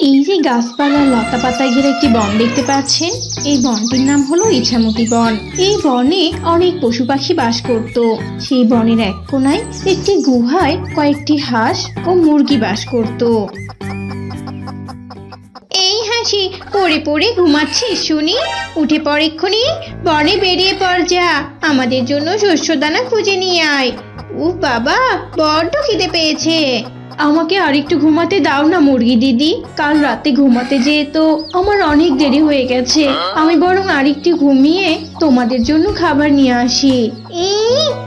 এই যে গাছপালা লতা পাতায় ঘিরে একটি বন দেখতে পাচ্ছেন, এই বনটির নাম হলো ইছামতি বন। এই বনে অনেক পশু পাখি বাস করত। সেই বনের এক কোনায় একটি গুহায় কয়েকটি হাঁস ও মুরগি বাস করত। এই হাসি পড়ে পড়ে ঘুমাচ্ছিস শুনি। উঠে পড় এক্ষুনি, বনে বেরিয়ে পড় যা। আমাদের জন্য শস্য দানা খুঁজে নিয়ে আয়। ও বাবা, বড্ড খিদে পেয়েছে। আমাকে আর একটু ঘুমাতে দাও না, মুরগি দিদি। কাল রাতে ঘুমাতে যেয়ে তো আমার অনেক দেরি হয়ে গেছে। আমি বরং আরেকটু ঘুমিয়ে তোমাদের জন্য খাবার নিয়ে আসি।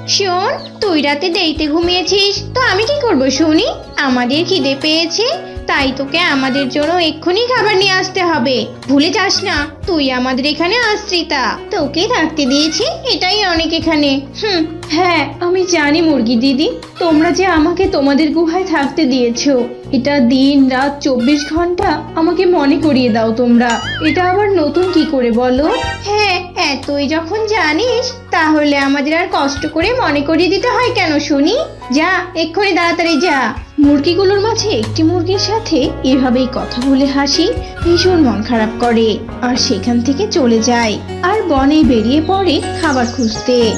শোন, তুই রাতে দেরিতে ঘুমিয়েছিস, তো আমি কি করব শুনি? আমাদের খিদে পেয়েছে। তাই তোকে আমাদের জন্য এক্ষুনি খাবার নিয়ে আসতে হবে। ভুলে যাস না, তুই আমাদের এখানে আশ্রিতা। তোকে থাকতে দিয়েছি, এটাই অনেক এখানে। হুম হ্যাঁ আমি জানি মুরগি দিদি, তোমরা যে আমাকে তোমাদের গুহায় থাকতে দিয়েছ। এটা দিন রাত চব্বিশ ঘণ্টা আমাকে মনে করিয়ে দাও তোমরা। এটা আবার নতুন কি করে বলো? হ্যাঁ এতই যখন জানিস তাহলে আমাদের আর কষ্ট করে মনে করিয়ে দিতে হয় কেন শুনি? যা এক্ষুনি তাড়াতাড়ি যা। মুরগিগুলোর মাঝে একটি মুরগির সাথে এভাবেই কথা বলে হাসি ভীষণ মন খারাপ করে আর সেখান থেকে চলে যায় আর বনে বেরিয়ে পড়ে খাবার খুঁজতে।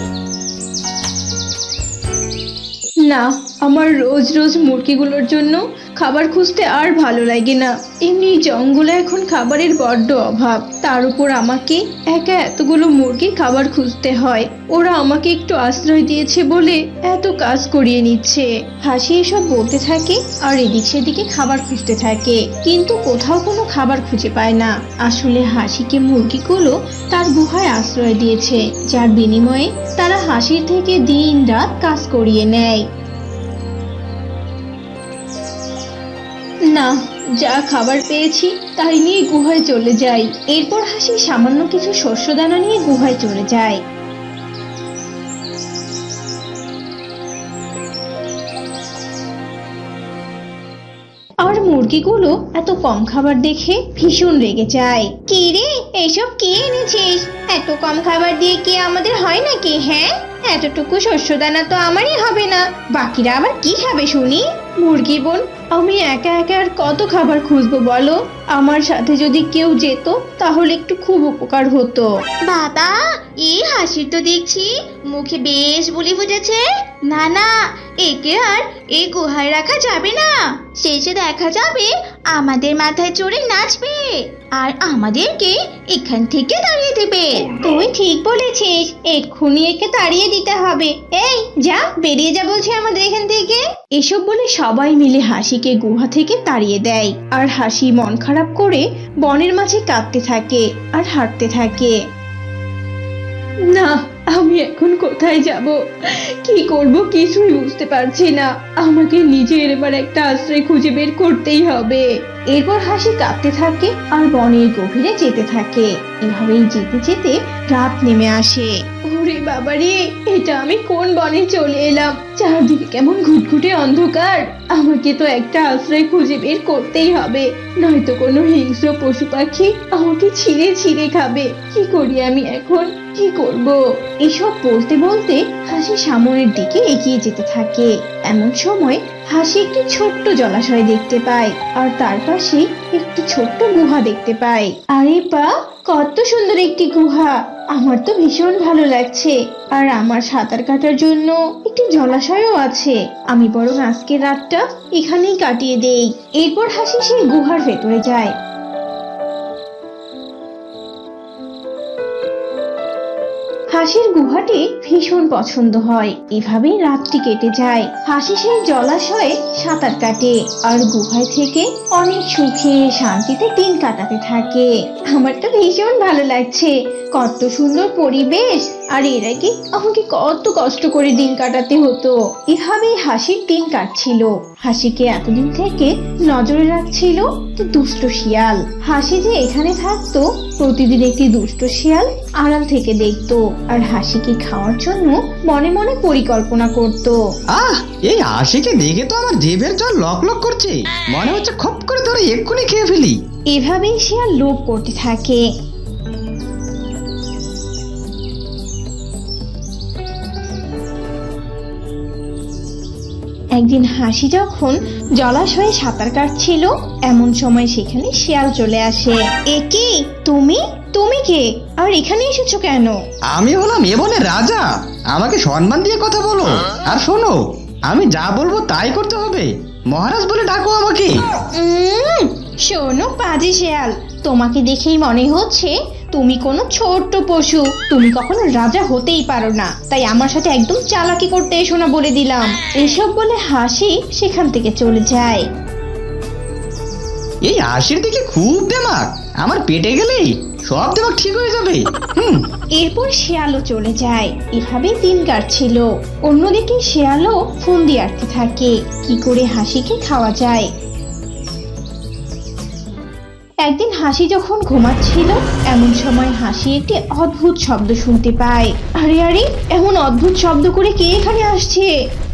না আমার রোজ রোজ মুরগিগুলোর জন্য খাবার খুঁজতে আর ভালো লাগে না। এমনি জঙ্গলে এখন খাবারের বড্ড অভাব। তার উপর আমাকে একা এতগুলো মুরগি খাবার খুঁজতে হয়। ওরা আমাকে একটু আশ্রয় দিয়েছে বলে এত কাজ করিয়ে নিচ্ছে। হাসি এসব বলতে থাকে আর এদিক সেদিকে খাবার খুঁজতে থাকে। কিন্তু কোথাও কোনো খাবার খুঁজে পায় না। আসলে হাসিকে মুরগিগুলো তার গুহায় আশ্রয় দিয়েছে। যার বিনিময়ে তারা হাসির থেকে দিন রাত কাজ করিয়ে নেয়। না, যা খাবার পেয়েছি তাই নিয়ে গুহায় চলে যাই। এরপর হাসি সামান্য কিছু শস্য দানা নিয়ে গুহায় চলে যায়। আর মুরগিগুলো এত কম খাবার দেখে ভীষণ রেগে যায়। কি রে, এসব কে এনেছিস? এত কম খাবার দিয়ে কি আমাদের হয় নাকি হ্যাঁ? এতটুকু শস্য দানা তো আমারই হবে না। বাকিরা আবার কি খাবে শুনি? মুরগি বোন আমি একা একা আর কত খাবার খুঁজবো বলো? আমার সাথে যদি কেউ যেত, তাহলে একটু খুব উপকার হতো। বাবা, এই হাসির তো দেখছি। মুখে বেশ বলে বুঝেছে না না, একে আর এই গুহায় রাখা যাবে না। শেষে দেখা যাবে আমাদের মাথায় চড়ে নাচবে। আর আমাদেরকে এখান থেকে দাঁড়িয়ে দেবে। তুই ঠিক বলেছিস এক্ষুনি একে তাড়িয়ে দিতে হবে। এই যা বেরিয়ে যা বলছি আমাদের এখান থেকে। এসব বলে সবাই মিলে হাসিকে গুহা থেকে তাড়িয়ে দেয়। আর হাসি মন খারাপ করে বনের মাঝে কাঁদতে থাকে আর হাঁটতে থাকে। না আমি এখন কোথায় যাব? কি করব কিছুই বুঝতে পারছি না। আমাকে নিজের এবার একটা আশ্রয় খুঁজে বের করতেই হবে। এরপর হাসি কাঁদতে থাকে আর বনের গভীরে যেতে থাকে। এভাবেই যেতে যেতে রাত নেমে আসে। ওরে বাবারে এটা আমি কোন বনে চলে এলাম? চারদিকে কেমন ঘুটঘুটে অন্ধকার। আমাকে তো একটা আশ্রয় খুঁজে বের করতেই হবে। নয়তো কোনো হিংস্র পশু পাখি আমাকে ছিঁড়ে ছিঁড়ে খাবে। কি করি আমি এখন? কি করব? এসব বলতে বলতে হাসি সামনের দিকে এগিয়ে যেতে থাকে। এমন সময় হাসি একটি ছোট্ট জলাশয় দেখতে পায়, আর তার পাশে একটি ছোট্ট গুহা দেখতে পায়। আরে পা কত সুন্দর একটি গুহা! আমার তো ভীষণ ভালো লাগছে। আর আমার সাঁতার কাটার জন্য একটি জলাশয়ও আছে। আমি বরং আজকের রাতটা এখানেই কাটিয়ে দেই। এরপর হাসি সেই গুহার ভেতরে যায়। হাসির গুহাটি ভীষণ পছন্দ হয়। এভাবেই রাতটি কেটে যায়। হাসি সেই জলাশয়ে সাঁতার কাটে আর গুহায় থেকে অনেক সুখে, শান্তিতে দিন কাটাতে থাকে। আমার তো ভীষণ ভালো লাগছে। কত সুন্দর পরিবেশ! আর এর আগে আমাকে কত কষ্ট করে দিন কাটাতে হতো? এভাবেই হাসির দিন কাটছিল। হাসিকে এতদিন থেকে নজরে রাখছিল দুষ্ট শিয়াল। হাসি যে এখানে থাকতো প্রতিদিন একটি দুষ্ট শিয়াল আড়াল থেকে দেখতো আর হাসিকে খাওয়ার জন্য মনে মনে পরিকল্পনা করত। আহ এই হাসিকে দেখে তো আমার জিভের জল লক লক করছে। মনে হচ্ছে খপ করে ধরে এক্ষুনি খেয়ে ফেলি। এভাবেই শিয়াল লোভ করতে থাকে। একদিন হাসি যখন জলাশয়ে সাঁতার কাটছিল এমন সময় সেখানে শিয়াল চলে আসে। এ কি? তুমি? তুমি কে? আর এখানে এসেছ কেন? আমি হলাম এ বনে রাজা। আমাকে সম্মান দিয়ে কথা বলো। আর শোনো আমি যা বলব তাই করতে হবে। মহারাজ বলে ডাকো আমাকে। উম, শোনো পাজি শেয়াল তোমাকে দেখেই মনে হচ্ছে তুমি কোনো ছোট্ট পশু। তুমি কখনো রাজা হতেই পারো না। তাই আমার সাথে একদম চালাকি করতে এসো না বলে দিলাম। এসব বলে হাসি সেখান থেকে চলে যায়। এই হাসির দিকে খুব দেমাক। আমার পেটে গেলেই সব দেমাক ঠিক হয়ে যাবে। হুম। এরপর শেয়ালও চলে যায়। এভাবেই দিন কাটছিল। অন্যদিকে শেয়ালও ফোন দিয়ে আটকে থাকে। কি করে হাসিকে খাওয়া যায়। একদিন হাসি যখন ঘুমাচ্ছিল, এমন সময় হাসি একটি অদ্ভুত শব্দ শুনতে পায়। আরে আরে, এমন অদ্ভুত শব্দ করে কে এখানে আসছে?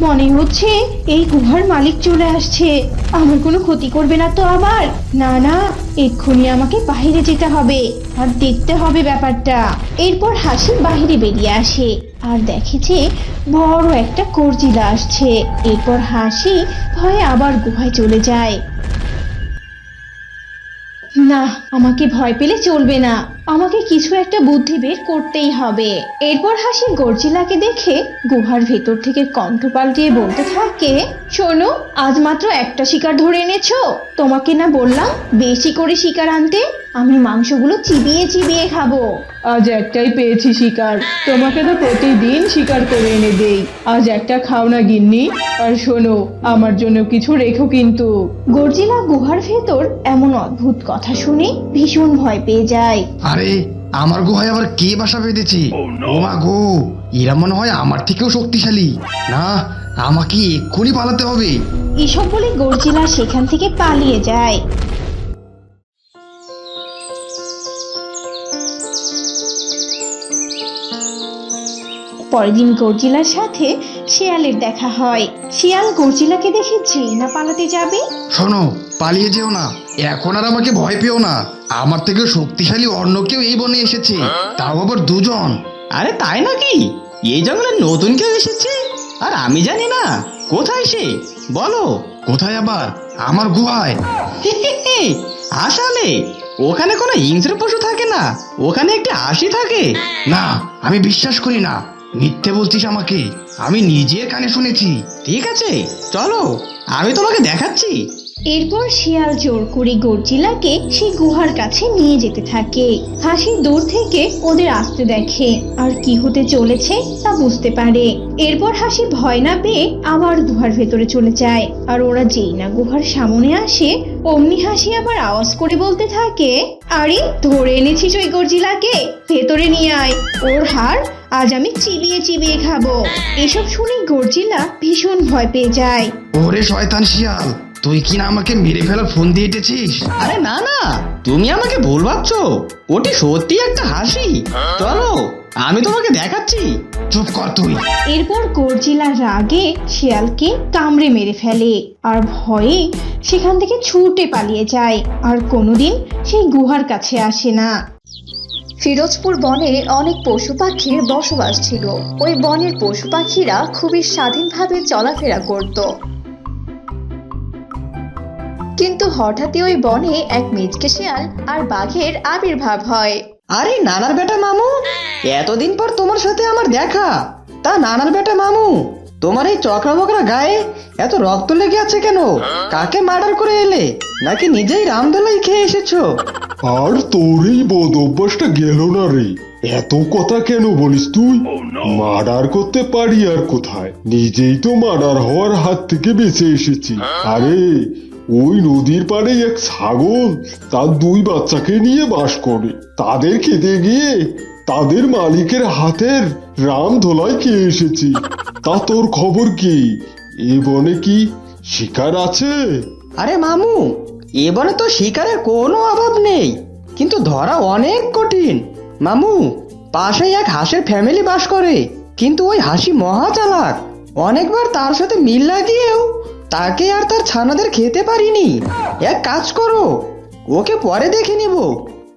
মনে হচ্ছে এই গুহার মালিক চলে আসছে। আমার কোনো ক্ষতি করবে না তো আবার? না না, এক্ষুনি আমাকে বাইরে যেতে হবে আর দেখতে হবে ব্যাপারটা। এরপর হাসি বাইরে বেরিয়ে আসে আর দেখে যে বড় একটা করজিলা আসছে। এরপর হাসি ভয়ে আবার গুহায় চলে যায়। না, আমাকে ভয় পেলে চলবে না। আমাকে কিছু একটা বুদ্ধি বের করতেই হবে। এরপর হাসি গর্জিলাকে দেখে গুহার ভেতর থেকে কণ্ঠ পাল্টিয়ে বলতে থাকে, শোনো, আজ মাত্র একটা শিকার ধরে এনেছো। তোমাকে না বললাম, বেশি করে শিকার আনতে আমি মাংসগুলো চিবিয়ে চিবিয়ে খাব। আজ একটাই পেয়েছি শিকার। তোমাকে তো প্রতিদিন শিকার করে এনে দেই। আজ একটা খাও না গিন্নি। আর শোনো আমার জন্য কিছু রেখো কিন্তু। গর্জিলা গুহার ভেতর এমন অদ্ভুত কথা শুনে ভীষণ ভয় পেয়ে যায়। আরে আমার গুহায় আবার কে বাসা বেঁধেছে? ও মা গো এরা মনে হয় আমার থেকেও শক্তিশালী। না আমাকে এক্ষুনি পালাতে হবে। এসব বলে গর্জিলা সেখান থেকে পালিয়ে যায়। পরের দিন গর্জিলার সাথে শিয়ালের দেখা হয়। শিয়াল গর্জিলাকে দেখে যেই না পালাতে যাবে? শোনো পালিয়ে যেও না। এখন আর আমাকে ভয় পেও না। আমার থেকে শক্তিশালী অন্য কেউ এই বনে এসেছে। তাও আবার দুজন। আরে তাই নাকি? এই জঙ্গলে নতুন কেউ এসেছে? আর আমি জানি না। কোথায় সে? বলো। কোথায় আবার? আমার গুহায়। আসলে ওখানে কোনো হিংস্র পশু থাকে না? ওখানে একটি হাসি থাকে? না আমি বিশ্বাস করি না। মিথ্যে বলছিস আমাকে? আমি নিজের কানে শুনেছি। ঠিক আছে, চলো, আমি তোমাকে দেখাচ্ছি। এরপর শিয়াল জোর করে গর্জিলাকে সেই গুহার কাছে নিয়ে যেতে থাকে। হাসি দূর থেকে ওদের আসতে দেখে। আর কি হতে চলেছে তা বুঝতে পারে। এরপর হাসি ভয় না পেয়ে আবার গুহার ভেতরে চলে যায়। আর ওরা যেই না গুহার সামনে আসে, অমনি হাসি আবার আওয়াজ করে বলতে থাকে, আরে, ধরে এনেছিস ওই গর্জিলাকে? ভেতরে নিয়ে আয়। ওর হার আজ আমি চিবিয়ে চিবিয়ে খাব। এসব শুনে গর্জিলা ভীষণ ভয় পেয়ে যায়। ওরে শয়তান শিয়াল তুই কি না আমাকে মেরে ফেলার ফোন দিয়ে এটেছিস? আরে না না তুমি আমাকে ভুল ভাবছ। ওটি সত্যি একটা হাসি। চলো আমি তোমাকে দেখাচ্ছি। চুপ কর তুই। এরপর গর্জিলা রাগে শিয়ালকে কামড়ে মেরে ফেলে আর ভয়ে সেখান থেকে ছুটে পালিয়ে যায়। আর কোনোদিন সেই গুহার কাছে আসে না। ফিরোজপুর বনে অনেক পশু পাখির বসবাস ছিল। ওই বনের পশু পাখিরা খুবই স্বাধীনভাবে চলাফেরা করত। কিন্তু হঠাৎই ওই বনে এক মিচকে শিয়াল আর বাঘের আবির্ভাব হয়। আরে, নানার বেটা মামু, এতদিন পর তোমার সাথে আমার দেখা। তা নানার বেটা মামু তোমার এই চকরা বকরা গায়ে এত রক্ত লেগে আছে কেন? কাকে মার্ডার করে এলে? নাকি নিজেই রামদোলাই খেয়ে এসেছ? আর তোর এই বদ অভ্যাসটা গেল না রে। এত কথা কেন বলিস তুই? মার্ডার করতে পারি আর কোথায়? নিজেই তো মার্ডার হওয়ার হাত থেকে বেঁচে এসেছি। আরে, ওই নদীর পাড়ে এক ছাগল তার দুই বাচ্চাকে নিয়ে বাস করে। তাদের খেতে গিয়ে তাদের মালিকের হাতের রাম ধোলাই খেয়ে এসেছি। তা তোর খবর কি? এ বনে কি শিকার আছে? আরে মামু এবারে তো শিকারের কোনো অভাব নেই, কিন্তু ধরা অনেক কঠিন। মামু, পাশেই এক হাঁসের ফ্যামিলি বাস করে, কিন্তু ওই হাসি মহা চালাক অনেকবার তার সাথে মিল লাগিয়েও তাকে আর তার ছানাদের খেতে পারিনি। এক কাজ করো, ওকে পরে দেখে নিব।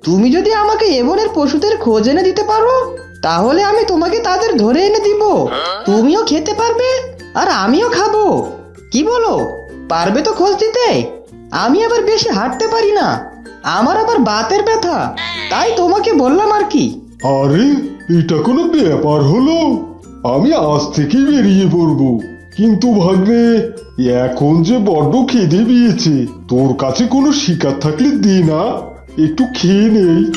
তুমি যদি আমাকে এবনের পশুদের খোঁজ এনে দিতে পারো, তাহলে আমি তোমাকে তাদের ধরে এনে দিব। তুমিও খেতে পারবে, আর আমিও খাব। কি বলো? পারবে তো খোঁজ দিতে? আমি আবার বেশি হাঁটতে পারি না। আমার আবার বাতের ব্যথা। তাই তোমাকে বললাম আর কি। আরে, এটা কোনো ব্যাপার হলো? আমি আজ থেকেই বেরিয়ে পড়ব। কিন্তু ভাগ্নে, এখন যে বড্ড খিদে পেয়েছে, তোর কাছে কোনো শিকার থাকলে দে না। একটু খেয়ে নেই।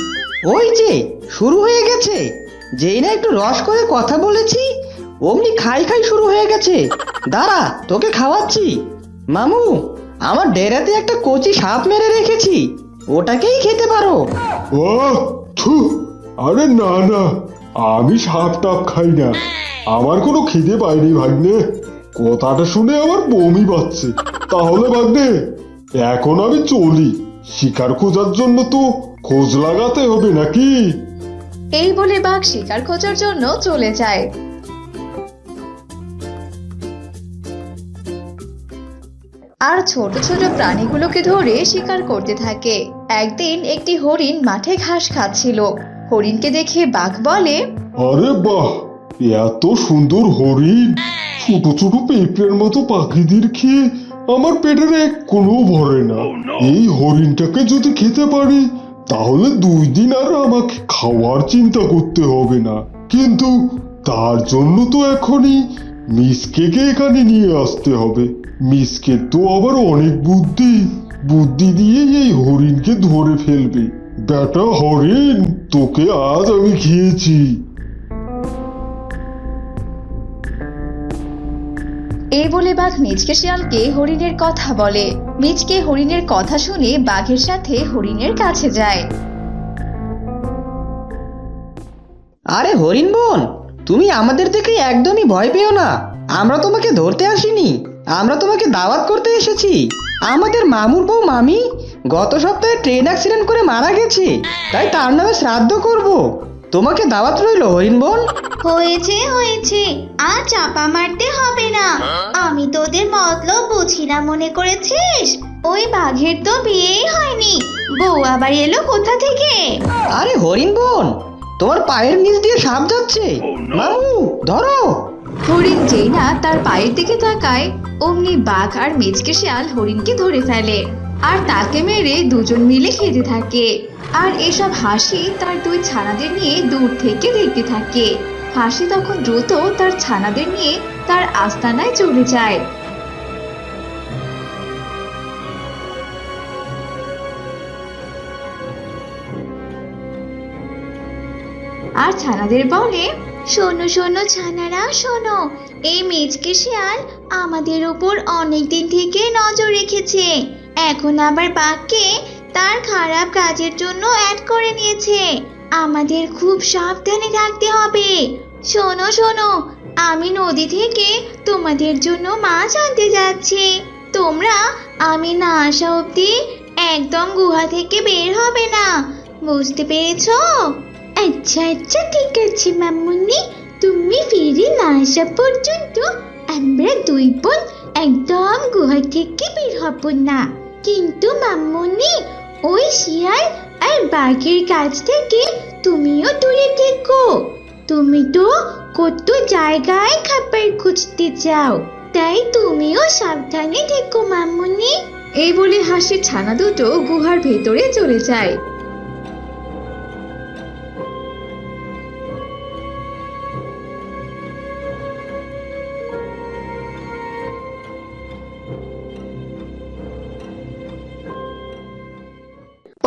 ওই যে শুরু হয়ে গেছে। যেই না একটু রস করে কথা বলেছি অমনি খাই খাই শুরু হয়ে গেছে। দাঁড়া তোকে খাওয়াচ্ছি। মামু আমার ডেরাতে একটা কচি সাপ মেরে রেখেছি। ওটাকেই খেতে পারো। আহ, থু, আরে না না আমি সাপ টাপ খাই না। আমার কোনো খিদে পাইনি ভাগ্নে। কথাটা শুনে আমার বমি পাচ্ছে তাহলে ভাগ্নে এখন আমি চলি। শিকার খোঁজার জন্য তো খোঁজ লাগাতে হবে নাকি? এই বলে বাঘ শিকার খোঁজার জন্য চলে যায়। আর ছোট ছোট প্রাণীগুলোকে ধরে শিকার করতে থাকে। একদিন একটি হরিণ মাঠে ঘাস খাচ্ছিল। হরিণকে দেখে বাঘ বলে আরে বাহ এত সুন্দর হরিণ। ছোট ছোট পেঁপড়ের মতো পাখিদের খেয়ে আমার পেটের এক কোনো ভরে না। এই হরিণটাকে যদি খেতে পারি তাহলে দুই দিন আর আমাকে খাওয়ার চিন্তা করতে হবে না। কিন্তু তার জন্য তো এখনই মিসকেকে এখানে নিয়ে আসতে হবে। মিসকে তো আবার অনেক বুদ্ধি। বুদ্ধি দিয়ে এই হরিণকে ধরে ফেলবে। বেটা হরিণ তোকে আজ আমি খেয়েছি। এই বলে বাঘ মিচকে শিয়ালকে হরিণের কথা বলে। মিচকে হরিণের কথা শুনে বাঘের সাথে হরিণের কাছে যায়। আরে হরিণ বোন, তুমি আমাদের দেখে একদমই ভয় পেও না। আমরা তোমাকে ধরতে আসিনি। আমরা তোমাকে দাওয়াত করতে এসেছি। আমাদের মামুর বউ মামি গত সপ্তাহে ট্রেন অ্যাক্সিডেন্ট করে মারা গেছে। তাই তার নামে শ্রাদ্ধ করব। তোমাকে দাওয়াত রইল হরিণ বোন। হয়েছে হয়েছে। আর চাপা মারতে হবে না। আমি তোদের মতলব বুঝি না মনে করেছিস? ওই বাঘের তো বিয়েই হয়নি। বউ আবার এলো কোথা থেকে? আরে হরিণ বোন তোমার পায়ের নিচ দিয়ে সাপ যাচ্ছে। মামু ধরো। হরিণ যেই না তার পায়ের দিকে তাকায় অমনি বাঘ আর মেজকে শিয়াল হরিণকে ধরে ফেলে। আর তাকে মেরে দুজন মিলে খেতে থাকে। আর এসব হাসি তার দুই ছানাদের নিয়ে দূর থেকে দেখতে থাকে। হাসি তখন দ্রুত তার ছানাদের নিয়ে তার আস্তানায় চলে যায়। আর ছানাদের বলে শোনো শোনো ছানারা, শোনো, এই মেজকে শিয়াল আমাদের উপর অনেক দিন থেকে নজর রেখেছে। এখন আবার বাঘকে তার খারাপ কাজের জন্য অ্যাড করে নিয়েছে। আমাদের খুব সাবধানে থাকতে হবে। শোনো শোনো, আমি নদী থেকে তোমাদের জন্য মাছ আনতে যাচ্ছি। তোমরা আমি না আসা অবধি একদম গুহা থেকে বের হবে না। বুঝতে পেরেছ? আচ্ছা আচ্ছা ঠিক আছে মামুনি। তুমি ফিরে না আসা পর্যন্ত আমরা দুই বোন একদম গুহা থেকে বের হব না। কিন্তু মামুনি, ওই শিয়াল আর বাঘের কাছ থেকে তুমিও দূরে থেকো। তুমি তো কত জায়গায় খাবার খুঁজতে চাও, তাই তুমিও সাবধানে থেকো, মামুনি। এই বলে হাসির ছানা দুটো গুহার ভেতরে চলে যায়।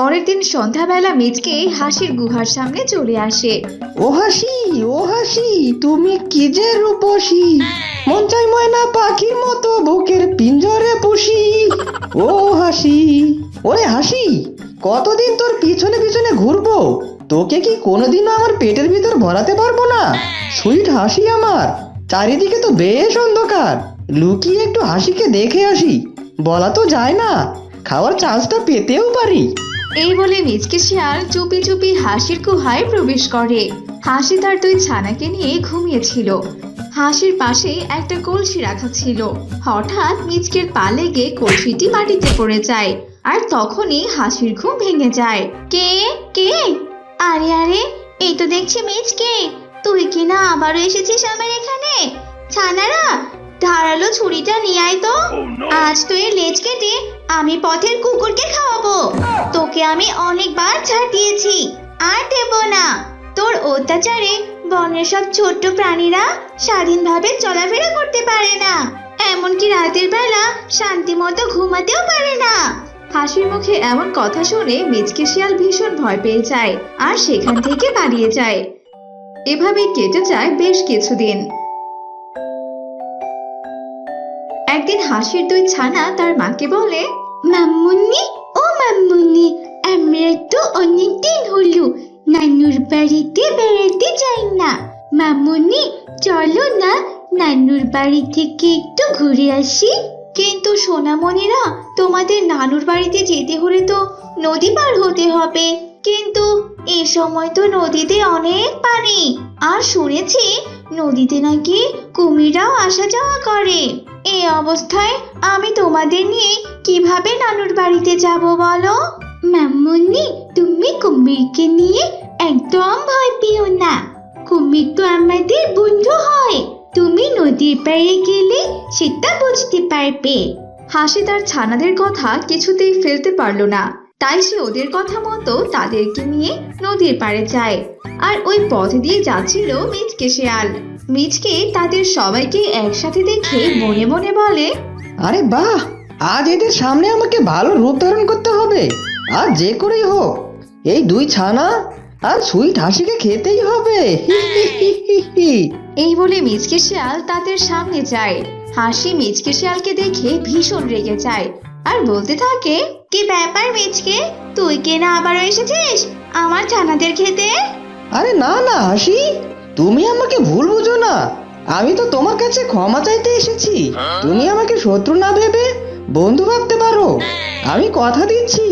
পরের দিন সন্ধ্যাবেলা মিজকে হাসির গুহার সামনে চলে আসে। ও হাসি ও হাসি, তুমি কি যে রূপসী? মন চাই ময়না পাখির মতো বুকের পিঞ্জরে পুষি। ও হাসি, ওরে হাসি, কতদিন তোর পিছনে পিছনে ঘুরবো? তোকে কি কোনোদিনও আমার পেটের ভিতর ভরাতে পারব না? সুইট হাসি আমার, চারিদিকে তো বেশ অন্ধকার। লুকিয়ে একটু হাসিকে দেখে আসি, বলা তো যায় না, খাওয়ার চান্সটা পেতেও পারি। এই বলে মিজকে শিয়াল চুপি চুপি হাসির গুহায় প্রবেশ করে। হাসি তার দুই ছানাকে নিয়ে ঘুমিয়েছিল। হাসির পাশে একটা কলসি রাখা ছিল। হঠাৎ মিচকের পা লেগে কলসিটি মাটিতে পড়ে যায় আর তখনই হাসির ঘুম ভেঙে যায়। কে? কে? আরে আরে, এই তো দেখছি মিচকে। তুই কি না আবারও এসেছিস আমার এখানে? ছানারা ধারালো ছুরিটা নিয়ে আয় তো। আজ তুই এর লেজ কেটে আমি পথের কুকুরকে খাওয়াবো। তোকে আমি অনেকবার ছাড় দিয়েছি আর দেব না। তোর অত্যাচারে বনের সব ছোট্ট প্রাণীরা স্বাধীনভাবে চলাফেরা করতে পারে না। এমনকি রাতের বেলা শান্তি মতো ঘুমাতেও পারে না। হাসির মুখে এমন কথা শুনে মিচকে শিয়াল ভীষণ ভয় পেয়ে যায় আর সেখান থেকে পালিয়ে যায়। এভাবে কেটে যায় বেশ কিছুদিন। একদিন হাসির দুই ছানা তার মাকে বলে মাম্মুনি ও মাম্মুনি আমরা তো অনেক দিন হলো নানুর বাড়িতে বেড়াতে যাই না। মামুনি, চলো না নানুর বাড়ি থেকে একটু ঘুরে আসি। কিন্তু সোনামণিরা, তোমাদের নানুর বাড়িতে যেতে হলে তো নদী পার হতে হবে। কিন্তু এ সময় তো নদীতে অনেক পানি। আর শুনেছি নদীতে নাকি কুমিরাও আসা যাওয়া করে। এই অবস্থায় আমি তোমাদের নিয়ে কীভাবে নানুর বাড়িতে যাব বলো? মামুনি তুমি কুমিরকে নিয়ে একদম ভয় পেও না। কুমির তো আমাদের বন্ধু হয়। তুমি নদীর পাড়ে গেলে সেটা বুঝতে পারবে। হাসি তার ছানাদের কথা কিছুতেই ফেলতে পারল না। তাই সে ওদের কথা মতো তাদেরকে নিয়ে নদীর পাড়ে যায়। আর ওই পথ দিয়ে যাচ্ছিল মিচকে শেয়াল। মিচকে তাদের সবাইকে একসাথে দেখে মনে মনে বলে আরে বাহ! আজ এদের সামনে আমাকে ভালো রূপ ধারণ করতে হবে। আর যে করেই হোক এই দুই ছানা আর সুইট হাসিকে খেতেই হবে। এই বলে মিচকে শিয়াল তাদের সামনে যায়। হাসি মিচকে শিয়ালকে দেখে ভীষণ রেগে যায় আর বলতে থাকে কি ব্যাপার মিচকে তুই কেনা আবারও এসেছিস? আমার ছানাদের খেতে? আরে না না হাসি তুমি আমাকে ভুল বুঝো না। আমি তো তোমার কাছে ক্ষমা চাইতে এসেছি। তুমি আমাকে শত্রু না ভেবে বন্ধু ভাবতে পারো। আমি কথা দিচ্ছি।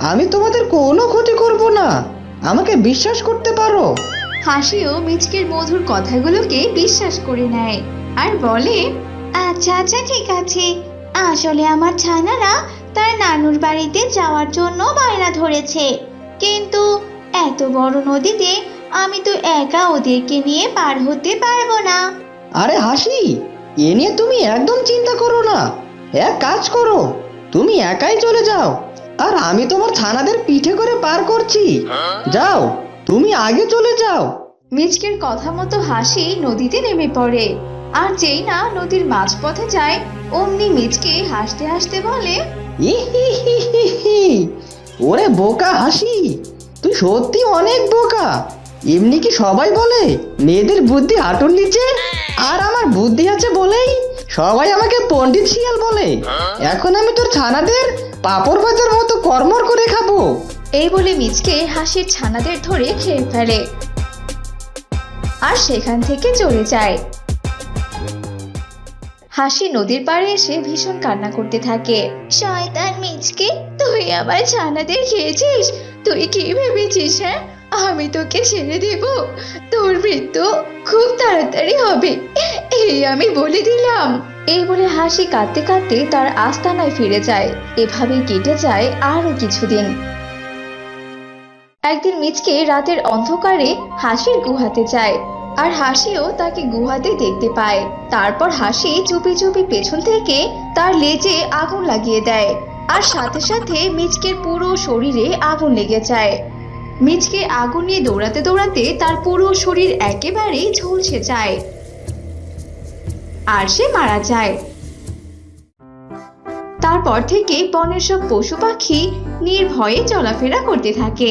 আমি তোমাদের কোনো ক্ষতি করব না। আমাকে বিশ্বাস করতে পারো। হাসিও মিচকের মধুর কথাগুলোকে বিশ্বাস করে নেয় আর বলে আচ্ছা আচ্ছা ঠিক আছে। আসলে আমার ছানারা তার নানুর বাড়িতে যাওয়ার জন্য বায়না ধরেছে। কিন্তু এত বড় নদীতে আমি তো একা ওদেরকে নিয়ে পার হতে পারব না। আরে হাসি এ নিয়ে তুমি একদম চিন্তা করো না। এক কাজ করো তুমি একাই চলে যাও আর আমি তোমার ছানাদের পিঠে করে পার করছি। যাও তুমি আগে চলে যাও। মিচকের কথা মতো হাসি নদীতে নেমে পড়ে। আর যেই না নদীর মাঝপথে যায় অমনি মিচকে হাসতে হাসতে বলে। ওরে বোকা হাসি, তুই সত্যি অনেক বোকা। এমনি কি সবাই বলে, মেয়েদের বুদ্ধি হাঁটুর নিচে? আর আমার বুদ্ধি আছে বলেই সবাই আমাকে পণ্ডিত শিয়াল বলে। এখন আমি তোর ছানাদের পাপড় ভাজার মতো কর্মর করে খাব। এই বলে মিচকে হাসির ছানাদের ধরে খেয়ে ফেলে। আর সেখান থেকে চলে যায়। হাসি নদীর পাড়ে এসে ভীষণ কান্না করতে থাকে। শয়তান মিচকে, তুই আমার ছানাদের খেয়েছিস? তুই কি ভেবেছিস হ্যাঁ? আমি তোকে ছেড়ে দেব। তোর মৃত্যু খুব তাড়াতাড়ি হবে। এই আমি বলে দিলাম। এই বলে হাসি কাঁদতে কাঁদতে তার আস্তানায় ফিরে যায়। এভাবেই কেটে যায় আরও কিছুদিন। একদিন মিচকে রাতের অন্ধকারে হাসির গুহাতে যায়। আর হাসিও তাকে গুহাতে দেখতে পায়। তারপর হাসি চুপি চুপি পেছন থেকে তার লেজে আগুন লাগিয়ে দেয়। আর সাথে সাথে মিচকের পুরো শরীরে আগুন লেগে যায়। মিচকে আগুন নিয়ে দৌড়াতে দৌড়াতে তার পুরো শরীর একেবারেই ঝলসে যায়। আর সে মারা যায়। তারপর থেকে বনের সব পশু পাখি নির্ভয়ে চলাফেরা করতে থাকে।